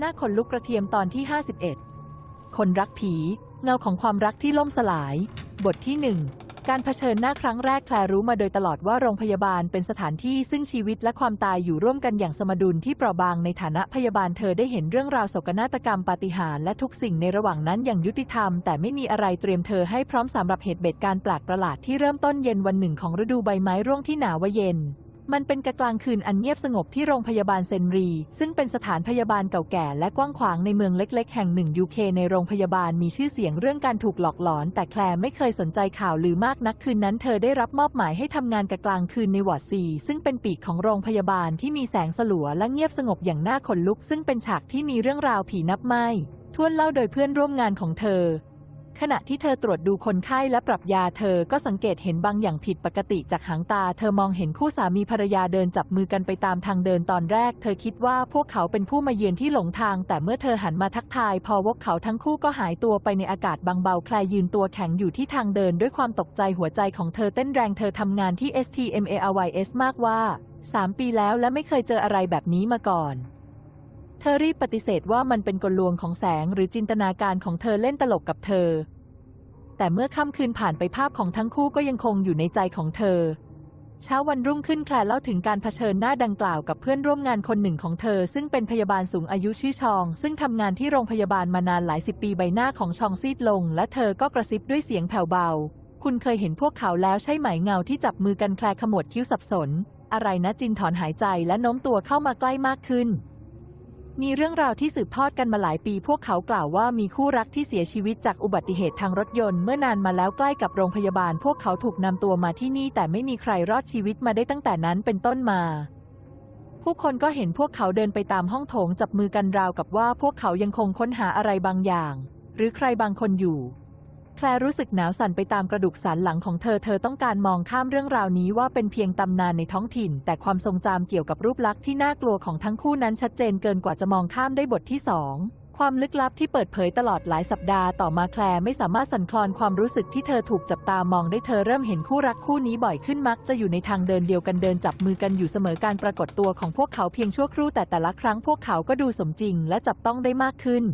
หน้าขนลุกกระเทียมตอนที่ 51 คนรักผี เงาของความรักที่ล่มสลาย บทที่หนึ่งการเผชิญหน้าครั้งแรกแคลรู้มาโดยตลอดว่าโรงพยาบาลเป็นสถานที่ซึ่งชีวิตและความตายอยู่ร่วมกันอย่างสมดุลที่เปราะบางในฐานะพยาบาลเธอได้เห็นเรื่องราวโศกนาฏกรรมปาฏิหาริย์และทุกสิ่งในระหว่างนั้นอย่างยุติธรรม แต่ไม่มีอะไรเตรียมเธอให้พร้อมสำหรับเหตุเบ็ดการแปลกประหลาดที่เริ่มต้นเย็นวันหนึ่งของฤดูใบไม้ร่วงที่หนาวเย็น มันเป็นกะกลางคืนอันเงียบสงบที่โรงพยาบาลเซนรี ซึ่งเป็นสถานพยาบาลเก่าแก่และกว้างขวางในเมืองเล็กๆ แห่งหนึ่งยูเคในโรงพยาบาลมีชื่อเสียงเรื่องการถูกหลอกหลอน แต่แคลร์ไม่เคยสนใจข่าวลือมากนักคืนนั้นเธอได้รับมอบหมายให้ทำงานกะกลางคืนในวอร์ดซีซึ่งเป็นปีกของโรงพยาบาลที่มีแสงสลัวและเงียบสงบอย่างน่าขนลุก ซึ่งเป็นฉากที่มีเรื่องราวผีนับไม่ท้วนเล่าโดยเพื่อนร่วมงานของเธอ ขณะที่เธอตรวจดูคนไข้และปรับยาเธอก็สังเกตเห็นบางอย่างผิดปกติจากหางตา เธอมองเห็นคู่สามีภรรยาเดินจับมือกันไปตามทางเดินตอนแรก เธอคิดว่าพวกเขาเป็นผู้มาเยือนที่หลงทาง แต่เมื่อเธอหันมาทักทาย พอพวกเขาทั้งคู่ก็หายตัวไปในอากาศบางเบาแคลยืนตัวแข็งอยู่ที่ทางเดินด้วยความตกใจหัวใจของเธอเต้นแรงเธอทำงานที่ STMARYS มากว่า 3 ปีแล้วและไม่เคยเจออะไรแบบนี้มาก่อน เธอรีบปฏิเสธว่ามันเป็นกลลวงของแสงหรือจินตนาการของเธอเล่นตลกกับเธอ แต่เมื่อค่ำคืนผ่านไปภาพของทั้งคู่ก็ยังคงอยู่ในใจของเธอ เช้าวันรุ่งขึ้นแคลร์เล่าถึงการเผชิญหน้าดังกล่าวกับเพื่อนร่วมงานคนหนึ่งของเธอ ซึ่งเป็นพยาบาลสูงอายุชื่อชอง ซึ่งทำงานที่โรงพยาบาลมานานหลายสิบปีใบหน้าของชองซีดลง และเธอก็กระซิบด้วยเสียงแผ่วเบา คุณเคยเห็นพวกเขาแล้วใช่ไหมเงาที่จับมือกันแคลร์ขมวดคิ้วสับสน อะไรนะจินถอนหายใจและโน้มตัวเข้ามาใกล้มากขึ้น มีเรื่องราวที่สืบทอดกันมาหลายปีพวกเขากล่าวว่ามีคู่รักที่เสียชีวิตจากอุบัติเหตุทางรถยนต์เมื่อนานมาแล้วใกล้กับโรงพยาบาล พวกเขาถูกนำตัวมาที่นี่แต่ไม่มีใครรอดชีวิตมาได้ตั้งแต่นั้นเป็นต้นมา ผู้คนก็เห็นพวกเขาเดินไปตามห้องโถงจับมือกันราวกับว่าพวกเขายังคงค้นหาอะไรบางอย่าง หรือใครบางคนอยู่ แคลร์รู้สึกหนาวสั่นไปตามกระดูกสันหลังของเธอ เธอต้องการมองข้ามเรื่องราวนี้ว่าเป็นเพียงตำนานในท้องถิ่น แต่ความทรงจำเกี่ยวกับรูปลักษณ์ที่น่ากลัวของทั้งคู่นั้นชัดเจนเกินกว่าจะมองข้ามได้บทที่สองความลึกลับที่เปิดเผยตลอดหลายสัปดาห์ต่อมาแคลไม่สามารถสั่นคลอนความรู้สึกที่เธอถูกจับตามองได้เธอเริ่มเห็นคู่รักคู่นี้บ่อยขึ้นมักจะอยู่ในทางเดินเดียวกันเดินจับมือกันอยู่เสมอการปรากฏตัวของพวกเขาเพียงชั่วครู่แต่แต่ละครั้งพวกเขาก็ดูสมจริงและจับต้องได้มากขึ้น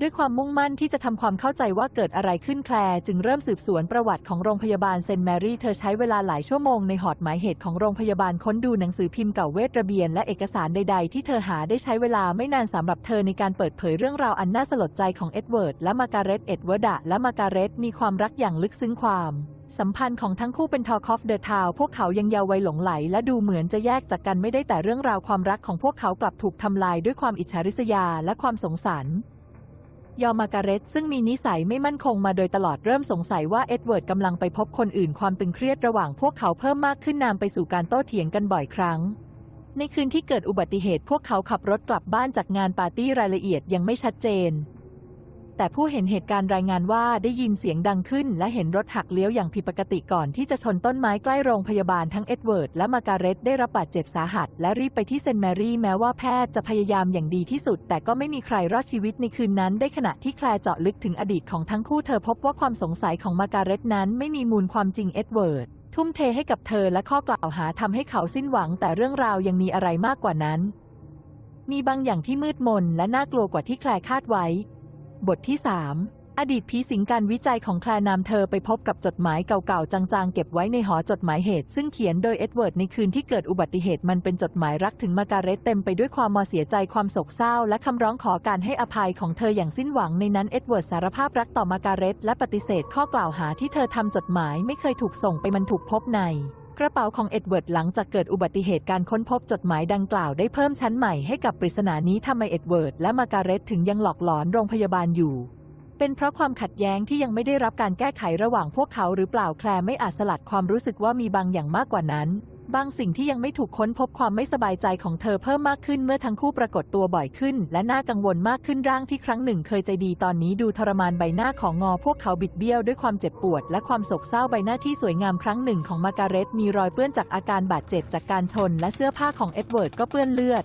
ด้วยความมุ่งมั่นที่จะทำความเข้าใจว่าเกิดอะไรขึ้นแคลร์จึงเริ่มสืบสวนประวัติของโรงพยาบาลเซนต์แมรี่ เธอใช้เวลาหลายชั่วโมงในหอดหมายเหตุของโรงพยาบาลค้นดูหนังสือพิมพ์เก่าเวทระเบียนและเอกสารใด ๆ ที่เธอหาได้ใช้เวลาไม่นานสำหรับเธอในการเปิดเผยเรื่องราวอันน่าสลดใจของเอ็ดเวิร์ดและมาการเร็ตเอ็ดเวิร์ดะและมาการเร็ตมีความรักอย่างลึกซึ้งความสัมพันธ์ของทั้งคู่เป็นทอคอฟเดอะทาวพวกเขายังเยาว์วัยหลงไหล และดูเหมือนจะแยกจากกันไม่ได้แต่เรื่องราวความรักของพวกเขากลับถูกทำลายด้วยความอิจฉาริษยาและความสงสาร ยอมาการเร็ตซึ่งมีนิสัยไม่มั่นคงมาโดยตลอดเริ่มสงสัยว่าเอ็ดเวิร์ดกำลังไปพบคนอื่นความตึงเครียดระหว่างพวกเขาเพิ่มมากขึ้นนำไปสู่การโต้เถียงกันบ่อยครั้ง ในคืนที่เกิดอุบัติเหตุพวกเขาขับรถกลับบ้านจากงานปาร์ตี้รายละเอียดยังไม่ชัดเจน แต่ผู้เห็นเหตุการณ์รายงานว่าได้ยินเสียงดังขึ้น และเห็นรถหักเลี้ยวอย่างผิดปกติก่อนที่จะชนต้นไม้ใกล้โรงพยาบาลทั้งเอ็ดเวิร์ดและมาการเร็ตได้รับบาดเจ็บสาหัส และรีบไปที่เซนต์แมรี่แม้ว่าแพทย์จะพยายามอย่างดีที่สุด แต่ก็ไม่มีใครรอดชีวิตในคืนนั้น ได้ขณะที่แคลร์เจาะลึกถึงอดีตของทั้งคู่เธอพบว่าความสงสัยของมาการเร็ตนั้น ไม่มีมูลความจริงเอ็ดเวิร์ดทุ่มเทให้กับเธอและข้อกล่าวหาทำให้เขาสิ้นหวัง แต่เรื่องราวยังมีอะไรมากกว่านั้น มีบางอย่างที่มืดมนและน่ากลัวกว่าที่แคลร์คาดไว้ บทที่ 3 อดีตผีสิงการวิจัยของแคลนำเธอไปพบกับจดหมายเก่าๆ จางๆ เก็บไว้ในหอจดหมายเหตุ ซึ่งเขียนโดยเอ็ดเวิร์ดในคืนที่เกิดอุบัติเหตุมันเป็นจดหมายรักถึงมาการเร็ตเต็มไปด้วยความมอเสียใจความโศกเศร้า และคำร้องขอการให้อภัยของเธออย่างสิ้นหวังในนั้นเอ็ดเวิร์ดสารภาพรักต่อมาการเร็ตและปฏิเสธข้อกล่าวหาที่เธอทำจดหมายไม่เคยถูกส่งไปมันถูกพบใน กระเป๋าของเอ็ดเวิร์ดหลังจากเกิดอุบัติเหตุการค้นพบจดหมายดังกล่าวได้เพิ่มชั้นใหม่ให้กับปริศนานี้ทำไมเอ็ดเวิร์ดและมาการเร็ตถึงยังหลอกหลอนโรงพยาบาลอยู่ เป็นเพราะความขัดแย้งที่ยังไม่ได้รับการแก้ไขระหว่างพวกเขาหรือเปล่าแคลร์ไม่อาจสลัดความรู้สึกว่ามีบางอย่างมากกว่านั้น บางสิ่งที่ยังไม่ถูกค้นพบความไม่สบายใจของเธอเพิ่มมากขึ้นเมื่อทั้งคู่ปรากฏตัวบ่อยขึ้น และน่ากังวลมากขึ้นร่างที่ครั้งหนึ่งเคยใจดีตอนนี้ดูทรมานใบหน้าของงอพวกเขาบิดเบี้ยวด้วยความเจ็บปวด และความโศกเศร้าใบหน้าที่สวยงามครั้งหนึ่งของมาการเร็ตมีรอยเปื้อนจากอาการบาดเจ็บจากการชน และเสื้อผ้าของเอ็ดเวิร์ดก็เปื้อนเลือด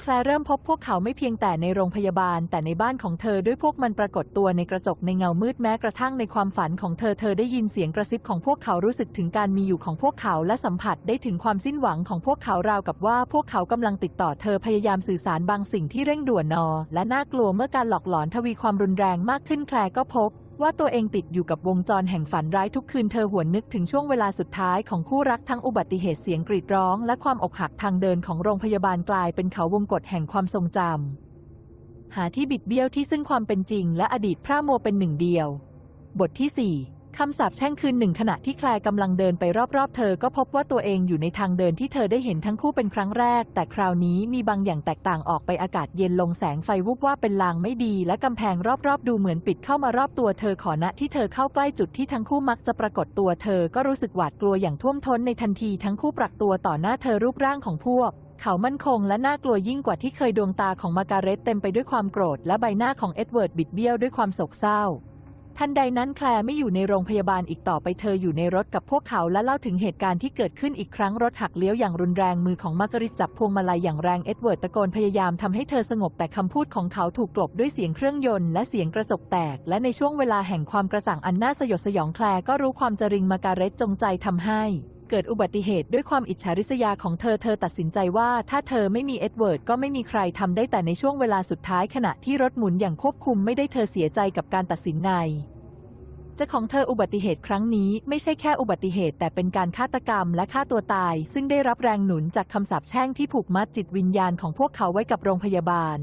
แคลเริ่มพบพวกเขาไม่เพียงแต่ในโรงพยาบาล แต่ในบ้านของเธอด้วยพวกมันปรากฏตัวในกระจกในเงามืดแม้กระทั่งในความฝันของเธอเธอได้ยินเสียงกระซิบของพวกเขารู้สึกถึงการมีอยู่ของพวกเขาและสัมผัสได้ถึงความสิ้นหวังของพวกเขาราวกับว่าพวกเขากำลังติดต่อเธอพยายามสื่อสารบางสิ่งที่เร่งด่วนนอ และน่ากลัวเมื่อการหลอกหลอนทวีความรุนแรงมากขึ้นแคลก็พบ ว่าตัวเองติดอยู่กับวงจรแห่งฝันร้ายทุกคืนเธอหวนนึกถึงช่วงเวลาสุดท้ายของคู่รักทั้งอุบัติเหตุเสียงกรีดร้อง และความอกหักทางเดินของโรงพยาบาลกลายเป็นเขาวงกฏแห่งความทรงจำหาที่บิดเบี้ยวที่ซึ่งความเป็นจริง และอดีตพระโมเป็นหนึ่งเดียว บทที่ 4 คำสาปแช่งคืนหนึ่งขณะที่แคลกำลังเดินไปรอบๆ เธอก็พบว่าตัวเองอยู่ในทางเดินที่เธอได้เห็นทั้งคู่เป็นครั้งแรก แต่คราวนี้มีบางอย่างแตกต่างออกไปอากาศเย็นลงแสงไฟวุบว่าเป็นลางไม่ดี และกำแพงรอบๆ ดูเหมือนปิดเข้ามารอบตัวเธอขอณที่เธอเข้าใกล้จุดที่ทั้งคู่มักจะปรากฏตัวเธอก็รู้สึกหวาดกลัวอย่างท่วมท้นในทันทีทั้งคู่ปรักตัวต่อหน้าเธอรูปร่างของพวกเขามั่นคงและน่ากลัวยิ่งกว่าที่เคยดวงตาของมาการเร็ตเต็มไปด้วยความโกรธและใบหน้าของเอ็ดเวิร์ดบิดเบี้ยวด้วยความโศกเศร้า ทันใดนั้นแคลร์ไม่อยู่ในโรงพยาบาลอีกต่อไปเธออยู่ในรถกับพวกเขาและเล่าถึงเหตุการณ์ที่เกิดขึ้นอีกครั้งรถหักเลี้ยวอย่างรุนแรงมือของมาร์กริตจับพวงมาลัยอย่างแรงเอ็ดเวิร์ดตะโกนพยายามทำให้เธอสงบแต่คำพูดของเขาถูกกลบด้วยเสียงเครื่องยนต์และเสียงกระจกแตก และในช่วงเวลาแห่งความกระจ่างอันน่าสยดสยองแคลร์ก็รู้ความจริงมาการเร็ตจงใจทำให้ เกิดอุบัติเหตุด้วยความอิจฉาริษยาของเธอเธอตัดสินใจว่าถ้าเธอไม่มีเอ็ดเวิร์ดก็ไม่มีใครทำได้แต่ในช่วงเวลาสุดท้ายขณะที่รถหมุนอย่างควบคุมไม่ได้เธอเสียใจกับการตัดสินในจะของเธออุบัติเหตุครั้งนี้ไม่ใช่แค่อุบัติเหตุ แต่เป็นการฆาตกรรมและฆ่าตัวตาย ซึ่งได้รับแรงหนุนจากคำสาปแช่งที่ผูกมัดจิตวิญญาณของพวกเขาไว้กับโรงพยาบาล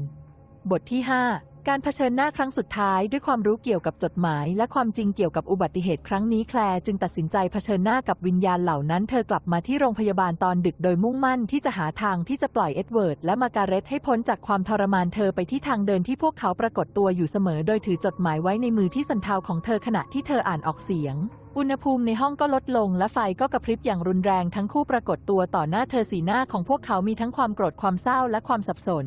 บทที่ 5 การเผชิญหน้าครั้งสุดท้ายด้วยความรู้เกี่ยวกับจดหมาย และความจริงเกี่ยวกับอุบัติเหตุครั้งนี้แคลจึงตัดสินใจเผชิญหน้ากับวิญญาณเหล่านั้น เธอกลับมาที่โรงพยาบาลตอนดึกโดยมุ่งมั่นที่จะหาทางที่จะปล่อยเอ็ดเวิร์ดและมาการเร็ตให้พ้นจากความทรมานเธอไปที่ทางเดินที่พวกเขาปรากฏตัวอยู่เสมอ โดยถือจดหมายไว้ในมือที่สันเทาของเธอขณะที่เธออ่านออกเสียงอุณหภูมิในห้องก็ลดลงและไฟก็กระพริบอย่างรุนแรงทั้งคู่ปรากฏตัวต่อหน้าเธอสีหน้าของพวกเขามีทั้งความโกรธความเศร้าและความสับสน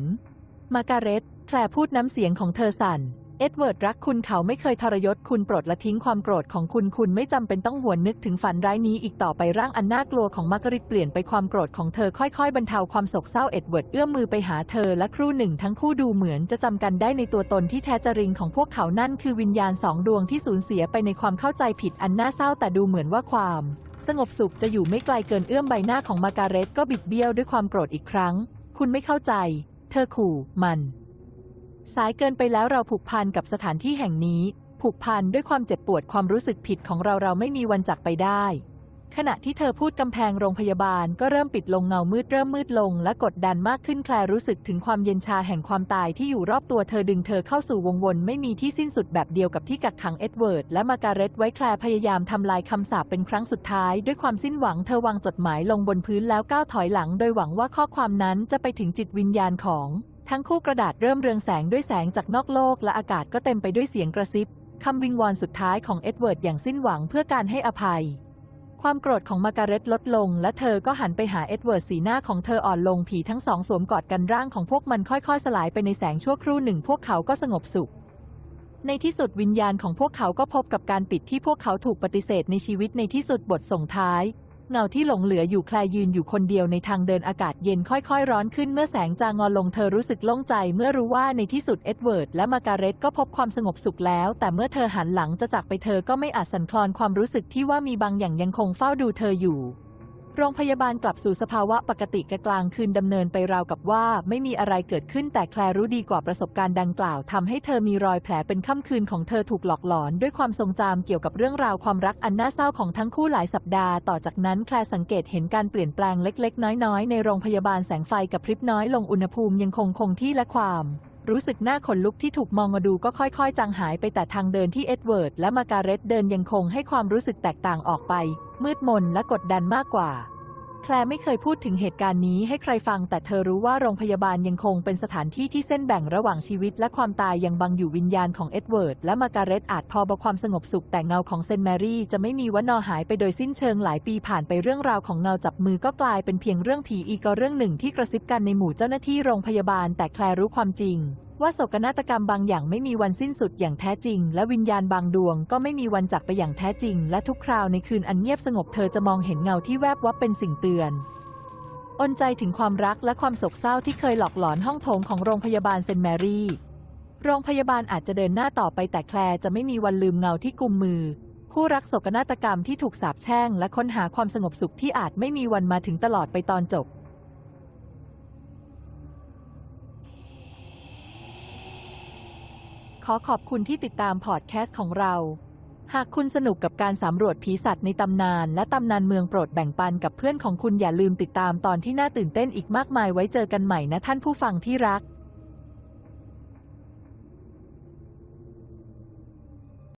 มาการเรต แคลพูดน้ำเสียงของเธอสั่น เอ็ดเวิร์ดรักคุณเขาไม่เคยทรยศคุณโปรดละทิ้งความโกรธของคุณคุณไม่จำเป็นต้องหวนนึกถึงฝันร้ายนี้อีกต่อไปร่างอันน่ากลัวของมาร์กริตเปลี่ยนไปความโกรธของเธอค่อยๆ บรรเทาความโศกเศร้าเอ็ดเวิร์ดเอื้อมมือไปหาเธอและครู่หนึ่งทั้งคู่ดูเหมือนจะจำกันได้ในตัวตนที่แท้จริงของพวกเขานั่นคือวิญญาณสองดวงที่สูญเสียไปในความเข้าใจผิดอันน่าเศร้าแต่ดูเหมือนว่าความสงบสุขจะอยู่ไม่ไกลเกินเอื้อมใบหน้าของมาการเร็ตก็บิดเบี้ยวด้วยความโกรธอีกครั้ง คุณไม่เข้าใจ เธอขู่มัน สายเกินไปแล้วเราผูกพันกับสถานที่แห่งนี้ ผูกพันด้วยความเจ็บปวดความรู้สึกผิดของเราเราไม่มีวันจากไปได้ ขณะที่เธอพูดกำแพงโรงพยาบาลก็เริ่มปิดลงเงามืดเริ่มมืดลงและกดดันมากขึ้นแคลรู้สึกถึงความเย็นชาแห่งความตายที่อยู่รอบตัวเธอดึงเธอเข้าสู่วงวนไม่มีที่สิ้นสุดแบบเดียวกับที่กักขังเอ็ดเวิร์ดและมาการเร็ตไว้แคลพยายามทำลายคำสาปเป็นครั้งสุดท้ายด้วยความสิ้นหวังเธอวางจดหมายลงบนพื้นแล้วก้าวถอยหลัง โดยหวังว่าข้อความนั้นจะไปถึงจิตวิญญาณของ ทั้งคู่กระดาษเริ่มเรืองแสงด้วยแสงจากนอกโลกและอากาศก็เต็มไปด้วยเสียงกระซิบคำวิงวอนสุดท้ายของเอ็ดเวิร์ดอย่างสิ้นหวังเพื่อการให้อภัย ความโกรธของมาการเร็ตลดลง และเธอก็หันไปหาเอ็ดเวิร์ดสีหน้าของเธออ่อนลงผีทั้งสองสวมกอดกันร่างของพวกมันค่อยๆ สลายไปในแสงชั่วครู่หนึ่งพวกเขาก็สงบสุข ในที่สุดวิญญาณของพวกเขาก็พบกับการปิดที่พวกเขาถูกปฏิเสธในชีวิตในที่สุดบทส่งท้าย เงาที่หลงเหลืออยู่แคลยืนอยู่คนเดียวในทางเดินอากาศเย็นค่อยๆ ร้อนขึ้นเมื่อแสงจางงอนลงเธอรู้สึกโล่งใจ เมื่อรู้ว่าในที่สุดเอ็ดเวิร์ดและมาการเร็ตก็พบความสงบสุขแล้ว แต่เมื่อเธอหันหลังจะจากไปเธอก็ไม่อาจสั่นคลอนความรู้สึกที่ว่ามีบางอย่างยังคงเฝ้าดูเธออยู่ โรงพยาบาลกลับสู่สภาวะปกติกลางคืนดำเนินไปราวกับว่า ไม่มีอะไรเกิดขึ้นแต่แคลรู้ดีกว่าประสบการณ์ดังกล่าวทำให้เธอมีรอยแผลเป็นค่ำคืนของเธอถูกหลอกหลอน ด้วยความทรงจำเกี่ยวกับเรื่องราวความรักอันน่าเศร้าของทั้งคู่หลายสัปดาห์ต่อจากนั้นแคลสังเกตเห็นการเปลี่ยนแปลงเล็ก ๆ น้อยๆ ในโรงพยาบาลแสงไฟกับพริบน้อยลงอุณหภูมิยังคงคงที่และความ รู้สึกหน้าขนลุกที่ถูกมองมาดูก็ค่อยๆ จางหายไปแต่ทางเดินที่เอ็ดเวิร์ดและมาการเร็ตเดินยังคงให้ความรู้สึกแตกต่างออกไป มืดมนและกดดันมากกว่า แคลไม่เคยพูดถึงเหตุการณ์นี้ให้ใครฟัง แต่เธอรู้ว่าโรงพยาบาลยังคงเป็นสถานที่ที่เส้นแบ่งระหว่างชีวิตและความตายยังบังอยู่วิญญาณของเอ็ดเวิร์ดและมาการเร็ตอาจพอบความสงบสุขแต่เงาของเซนแมรี่จะไม่มีวันนอหายไปโดยสิ้นเชิงหลายปีผ่านไปเรื่องราวของเงาจับมือก็กลายเป็นเพียงเรื่องผีอีกเรื่องหนึ่งที่กระซิบกันในหมู่เจ้าหน้าที่โรงพยาบาลแต่แคลรู้ความจริง ว่าโศกนาฏกรรมบางอย่างไม่มีวันสิ้นสุดอย่างแท้จริง และวิญญาณบางดวงก็ไม่มีวันจากไปอย่างแท้จริง และทุกคราวในคืนอันเงียบสงบเธอจะมองเห็นเงาที่แวบวับเป็นสิ่งเตือนอนใจถึงความรักและความโศกเศร้าที่เคยหลอกหลอนห้องโถงของโรงพยาบาลเซนแมรี่ โรงพยาบาลอาจจะเดินหน้าต่อไปแต่แคลร์จะไม่มีวันลืมเงาที่กุมมือ คู่รักโศกนาฏกรรมที่ถูกสาปแช่งและค้นหาความสงบสุขที่อาจไม่มีวันมาถึงตลอดไปตอนจบ อขอบคุณที่ติดตามพอดแคสต์ของเรา หากคุณสนุกกับการสำรวจผีสัตว์ในตำนานและตำนานเมืองโปรดแบ่งปันกับเพื่อนของคุณอย่าลืมติดตามตอนที่น่าตื่นเต้นอีกมากมายไว้เจอกันใหม่นะท่านผู้ฟังที่รัก